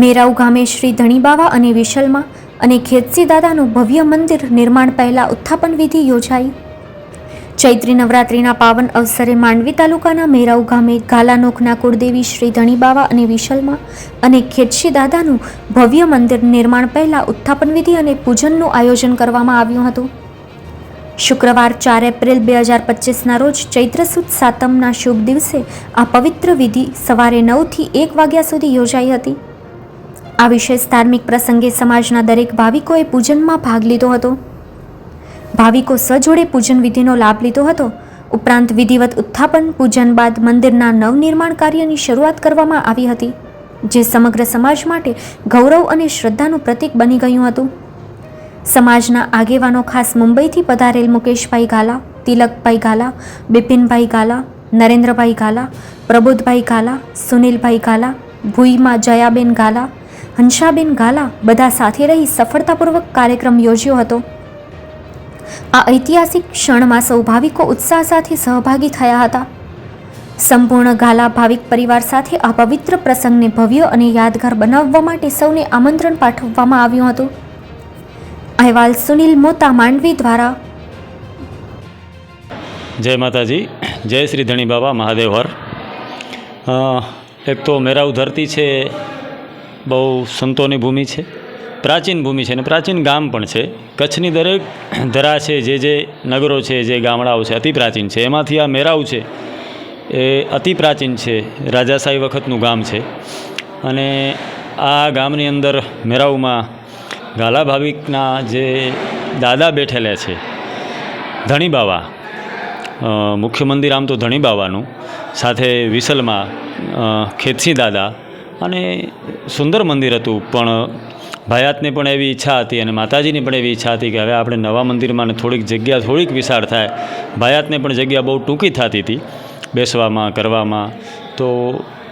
મેરાઉ ગામે શ્રી ધણીબાવા અને વિશલમાં અને ખેતસી દાદાનું ભવ્ય મંદિર નિર્માણ પહેલા ઉત્થાપન વિધિ યોજાઈ. ચૈત્રી નવરાત્રિના પાવન અવસરે માંડવી તાલુકાના મેરાઉ ગામે ગાલાનોખના કુળદેવી શ્રી ધણીબાવા અને વિશલમાં અને ખેતશી દાદાનું ભવ્ય મંદિર નિર્માણ પહેલાં ઉત્થાપન વિધિ અને પૂજનનું આયોજન કરવામાં આવ્યું હતું. શુક્રવાર ચાર એપ્રિલ બે હજાર પચીસના રોજ ચૈત્ર સુદ સાતમના શુભ દિવસે આ પવિત્ર વિધિ સવારે નવથી એક વાગ્યા સુધી યોજાઈ હતી. આ વિશેષ ધાર્મિક પ્રસંગે સમાજના દરેક ભાવિકોએ પૂજનમાં ભાગ લીધો હતો. ભાવિકો સજોડે પૂજન વિધિનો લાભ લીધો હતો. ઉપરાંત વિધિવત ઉત્થાપન, પૂજન બાદ મંદિરના નવનિર્માણ કાર્યની શરૂઆત કરવામાં આવી હતી, જે સમગ્ર સમાજ માટે ગૌરવ અને શ્રદ્ધાનું પ્રતીક બની ગયું હતું. સમાજના આગેવાનો ખાસ મુંબઈથી પધારેલ મુકેશભાઈ ગાલા, તિલકભાઈ ગાલા, બિપિનભાઈ ગાલા, નરેન્દ્રભાઈ ગાલા, પ્રબોધભાઈ ગાલા, સુનિલભાઈ ગાલા, ભૂઈમાં જયાબેન ગાલા હંસાબેન ગાલા બધા સાથે રહી સફળતાપૂર્વક કાર્યક્રમ યોજ્યો હતો. આ ઐતિહાસિક ક્ષણમાં સૌ ભાવિકો ઉત્સાહ સાથે સહભાગી થયા હતા. સંપૂર્ણ ગાલા ભાવિક પરિવાર સાથે આ પવિત્ર પ્રસંગને ભવ્ય અને યાદગાર બનાવવા માટે સૌને આમંત્રણ પાઠવવામાં આવ્યું હતું. અહેવાલ સુનિલ મોતા, માંડવી દ્વારા. જય માતાજી. જય શ્રી ધણી બાબા મહાદેવ હર. એક તો મેરાઉ ધરતી છે બહુ સંતોની ભૂમિ છે. પ્રાચીન ભૂમિ છે અને પ્રાચીન ગામ પણ છે. કચ્છની દરેક ધરા છે, જે જે નગરો છે, જે ગામડાઓ છે, અતિ પ્રાચીન છે. એમાંથી આ મેરાઉ છે, એ અતિ પ્રાચીન છે. રાજાશાહી વખતનું ગામ છે. અને આ ગામની અંદર મેરાવમાં ગાલા ભાવિકના જે દાદા બેઠેલા છે ધણી બાવા મુખ્ય મંદિર આમ તો ધણી બાવાનું સાથે વિસલમાં ખેતસી દાદા અને સુંદર મંદિર હતું, પણ ભાયાતને પણ એવી ઈચ્છા હતી અને માતાજીની પણ એવી ઈચ્છા હતી કે હવે આપણે નવા મંદિરમાં થોડીક જગ્યા થોડીક વિશાળ થાય. ભાયાતને પણ જગ્યા બહુ ટૂંકી થતી હતી, બેસવામાં, કરવામાં. તો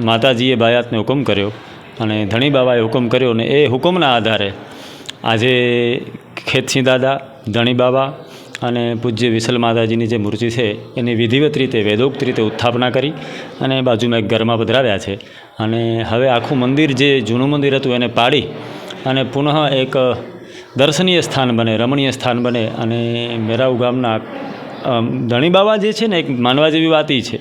માતાજીએ ભાયાતને હુકમ કર્યો અને ધણી બાબાએ હુકમ કર્યો અને એ હુકમના આધારે આજે ખેતસિંહ દાદા ધણી બાબા અને પૂજ્ય વિસલ માતાજીની જે મૂર્તિ છે, એની વિધિવત રીતે, વેદોક્ત રીતે ઉત્થાપના કરી અને બાજુમાં એક ઘરમાં પધરાવ્યા છે. અને હવે આખું મંદિર જે જૂનું મંદિર હતું, એને પાડી અને પુનઃ એક દર્શનીય સ્થાન બને, રમણીય સ્થાન બને અને મેરાઉ ગામના ધણીબાવા જે છે ને, એક માનવા જેવી વાત છે.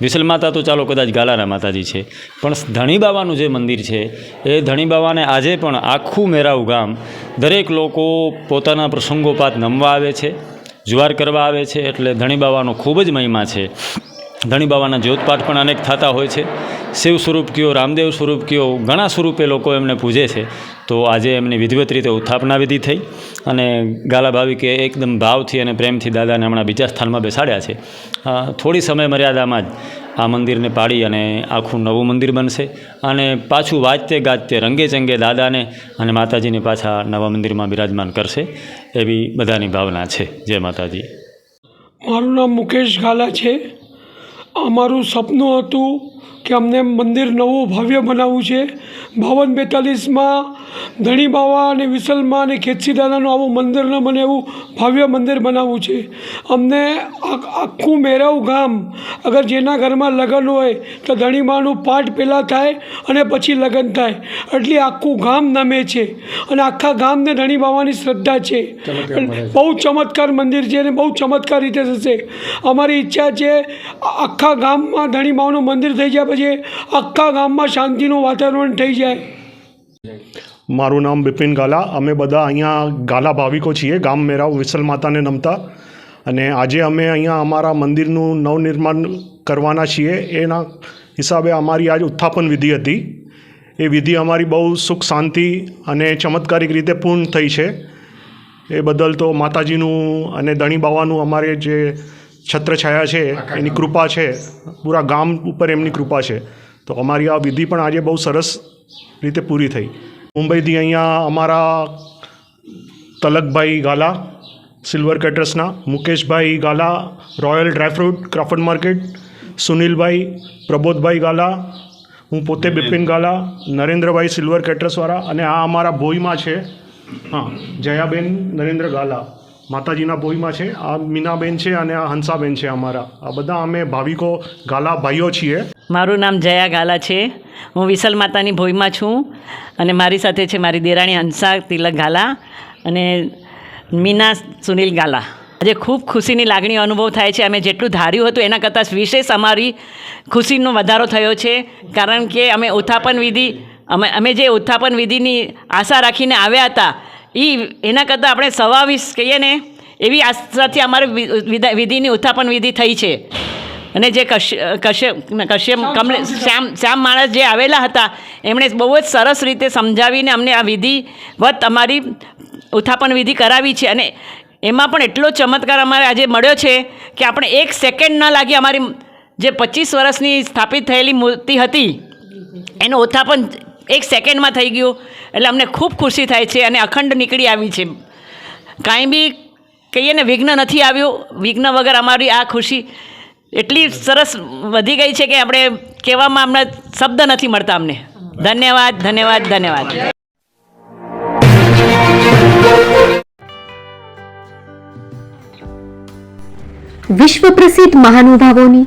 વિસલ માતા તો ચાલો કદાચ ગાલારા માતાજી છે. પણ ધણી બાબાનું જે મંદિર છે, એ ધણી બાબાને આજે પણ આખું મેરાઉ ગામ દરેક લોકો પોતાના પ્રસંગોપાત નમવા આવે છે, જુવાર કરવા આવે છે, એટલે ધણી બાબાનો ખૂબ જ મહિમા છે. ધણી બાબાના જ્યોતપાઠ પણ અનેક થતા હોય છે. શિવ સ્વરૂપ કયો, રામદેવ સ્વરૂપ કયો, ઘણા સ્વરૂપે લોકો એમને પૂજે છે. તો આજે એમની વિધિવત રીતે ઉત્થાપના વિધિ થઈ અને ગાલા ભાવિકે એકદમ ભાવથી અને પ્રેમથી દાદાને હમણાં બીજા સ્થાનમાં બેસાડ્યા છે. થોડી સમય મર્યાદામાં જ આ મંદિરને પાડી અને આખું નવું મંદિર બનશે અને પાછું વાજતે ગાજતે રંગે ચંગે દાદાને અને માતાજીને પાછા નવા મંદિરમાં બિરાજમાન કરશે એવી બધાની ભાવના છે. જય માતાજી. મારું નામ મુકેશ ગાલા છે. અમારું સપનું હતું કે અમને મંદિર નવું ભવ્ય બનાવવું છે. બાવન બેતાલીસમાં ધણી બાવા અને વિસલમાં અને ખેતસી દાદાનું આવું મંદિર ન બને એવું ભવ્ય મંદિર બનાવવું છે. અમને આ- આખું મેરાવ ગામ અગર જેના ઘરમાં લગ્ન હોય તો ધણી માનું પાઠ પહેલાં થાય અને પછી લગ્ન થાય. એટલે આખું ગામ નમે છે અને આખા ગામને ધણી બાવાની શ્રદ્ધા છે. બહુ ચમત્કાર મંદિર છે અને બહુ ચમત્કાર રીતે થશે. અમારી ઈચ્છા છે આખા ગામમાં ધણી બાવાનું મંદિર થઈ જાય પછી આખા ગામમાં શાંતિનું વાતાવરણ થઈ જાય. મારું નામ બિપિન ગાલા. અમે બધા અહીંયા ગાલા ભાવિકો છીએ. ગામ મેરાવ વિસલ માતાને નમતા. અને આજે અમે અહીંયા અમારા મંદિરનું નવનિર્માણ કરવાના છીએ. એના હિસાબે અમારી આજ ઉત્થાપન વિધિ હતી. એ વિધિ અમારી બહુ સુખ શાંતિ અને ચમત્કારિક રીતે પૂર્ણ થઈ છે. એ બદલ તો માતાજીનું અને ધણી બાવાનું અમારે જે છત્રછાયા છે એની કૃપા છે. પૂરા ગામ ઉપર એમની કૃપા છે. તો અમારી આ વિધિ પણ આજે બહુ સરસ રીતે પૂરી થઈ. મુંબઈથી અહીંયા અમારા તલકભાઈ Gala silver કેટર્સના Mukeshbhai Gala royal dry fruit craft market Sunilbhai, Prabodhbhai Gala, હું પોતે બિપિન ગાલા, નરેન્દ્રભાઈ સિલ્વર કેટર્સવાળા અને આ અમારા ભોઈમાં છે. હા, જયાબેન, નરેન્દ્ર ગાલા. માતાજીના ભોઈમાં છે, આ મીનાબેન છે અને આ હંસાબેન છે અમારા. આ બધા અમે ભાવિકો ગાલા ભાઈઓ છીએ. મારું નામ જયા ગાલા છે. હું વિસલ માતાની ભોઈમાં છું અને મારી સાથે છે મારી દેરાણી હંસા તિલક ગાલા અને મીના સુનિલ ગાલા. આજે ખૂબ ખુશીની લાગણી અનુભવ થાય છે. અમે જેટલું ધાર્યું હતું એના કરતાં વિશેષ અમારી ખુશીનો વધારો થયો છે. કારણ કે અમે ઉત્થાપન વિધિ અમે અમે જે ઉત્થાપન વિધિની આશા રાખીને આવ્યા હતા એ એના કરતાં આપણે સવાવીસ કહીએ ને એવી આસ્થાથી અમારી વિધિની ઉત્થાપન વિધિ થઈ છે. અને જે કશ્ય કશ્યપ કશ્યપ કમલે શ્યામ શ્યામ માણસ જે આવેલા હતા એમણે બહુ જ સરસ રીતે સમજાવીને અમને આ વિધિવત અમારી ઉત્થાપન વિધિ કરાવી છે. અને એમાં પણ એટલો ચમત્કાર અમારે આજે મળ્યો છે કે આપણે એક સેકન્ડ ન લાગી અમારી જે પચીસ વર્ષની સ્થાપિત થયેલી મૂર્તિ હતી એનું ઉત્થાપન એક સેકન્ડમાં થઈ ગયું. એટલે અમને ખૂબ ખુશી થાય છે અને અખંડ નીકળી આવી છે. કાંઈ બી કહીએ ને, વિઘ્ન નથી આવ્યું. વિઘ્ન વગર અમારી આ ખુશી એટલી સરસ વધી ગઈ છે કે આપણે કહેવામાં અમને શબ્દ નથી મળતા અમને. ધન્યવાદ ધન્યવાદ ધન્યવાદ. વિશ્વ પ્રસિદ્ધ મહાનુભાવોની